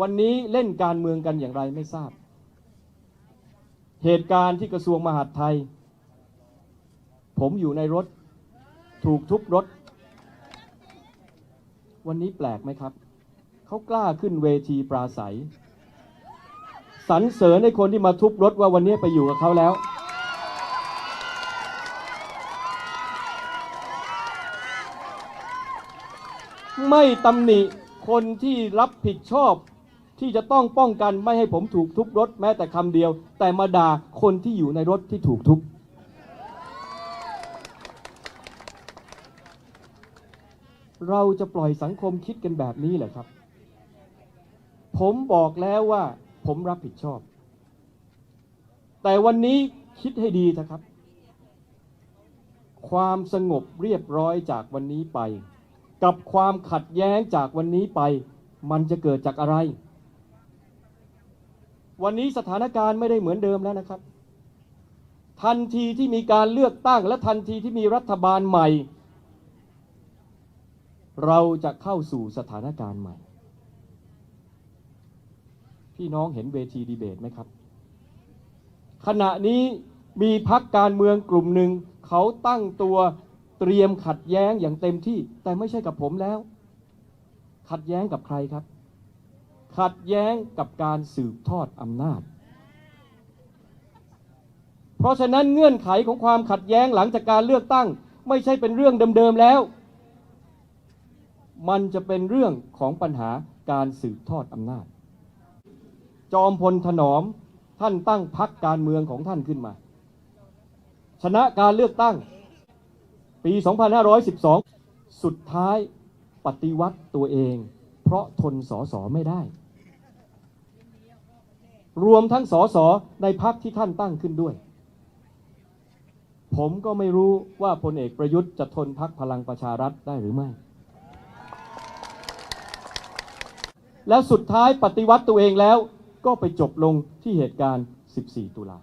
วันนี้เล่นการเมืองกันอย่างไรไม่ทราบ เหตุการณ์ที่กระทรวงมหาดไทย ผมอยู่ในรถถูกทุบรถ วันนี้แปลกไหมครับ เขากล้าขึ้นเวทีปราศัยสรรเสริญในคนที่มาทุบรถว่าวันนี้ไปอยู่กับเขาแล้ว ไม่ตำหนิคนที่รับผิดชอบ ที่จะต้องป้องกันไม่ให้ผมถูกทุบรถแม้แต่คำเดียว แต่มาด่าคนที่อยู่ในรถที่ถูกทุบ เราจะปล่อยสังคมคิดกันแบบนี้เหรอครับ ผมบอกแล้วว่า ผมรับผิดชอบ แต่วันนี้คิดให้ดีนะครับ ความสงบเรียบร้อยจากวันนี้ไป กับความขัดแย้งจากวันนี้ไปมันจะเกิดจากอะไร วันนี้สถานการณ์ไม่ได้เหมือนเดิมแล้วนะครับ ทันทีที่มีการเลือกตั้งและทันทีที่มีรัฐบาลใหม่ เราจะเข้าสู่สถานการณ์ใหม่ พี่น้องเห็นเวทีดีเบตไหมครับ ขณะนี้มีพักการเมืองกลุ่มหนึ่ง เขาตั้งตัวเตรียมขัดแย้งอย่างเต็มที่ แต่ไม่ใช่กับผมแล้ว ขัดแย้งกับใครครับ ขัดแย้งกับการสืบทอดอำนาจ เพราะฉะนั้นเงื่อนไขของความขัดแย้งหลังจากการเลือกตั้ง ไม่ใช่เป็นเรื่องเดิมๆแล้ว มันจะเป็นเรื่องของปัญหาการสืบทอดอำนาจ จอมพลถนอมท่านตั้งพักการเมืองของท่านขึ้นมา ชนะการเลือกตั้งปี 2512 สุดท้ายปฏิวัติตัวเอง เพราะทนสอสอไม่ได้ รวมทั้งสอสอในพักที่ท่านตั้งขึ้นด้วย ผมก็ไม่รู้ว่าพลเอกประยุทธ์จะทนพักพลังประชารัฐได้หรือไม่ แล้วสุดท้ายปฏิวัติตัวเองแล้วก็ไปจบลงที่เหตุการณ์ 14 ตุลา